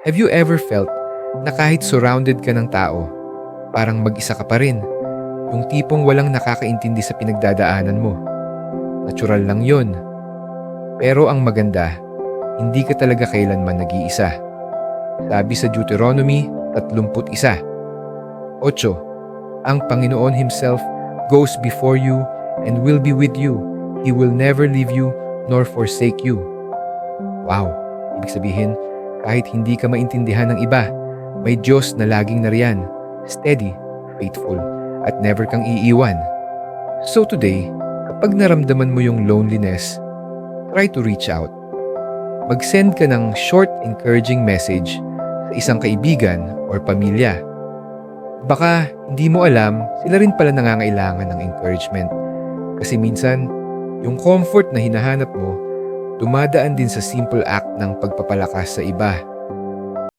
Have you ever felt na kahit surrounded ka ng tao, parang mag-isa ka pa rin? Yung tipong walang nakakaintindi sa pinagdadaanan mo. Natural lang yon. Pero ang maganda, hindi ka talaga kailanman nag-iisa. Sabi sa Deuteronomy 31. 8. Ang Panginoon Himself goes before you and will be with you. He will never leave you nor forsake you. Wow! Ibig sabihin, kahit hindi ka maintindihan ng iba, may Diyos na laging nariyan, steady, faithful, at never kang iiwan. So today, kapag naramdaman mo yung loneliness, try to reach out. Mag-send ka ng short encouraging message sa isang kaibigan or pamilya. Baka hindi mo alam, sila rin pala nangangailangan ng encouragement. Kasi minsan, yung comfort na hinahanap mo, dumadaan din sa simple act ng pagpapalakas sa iba.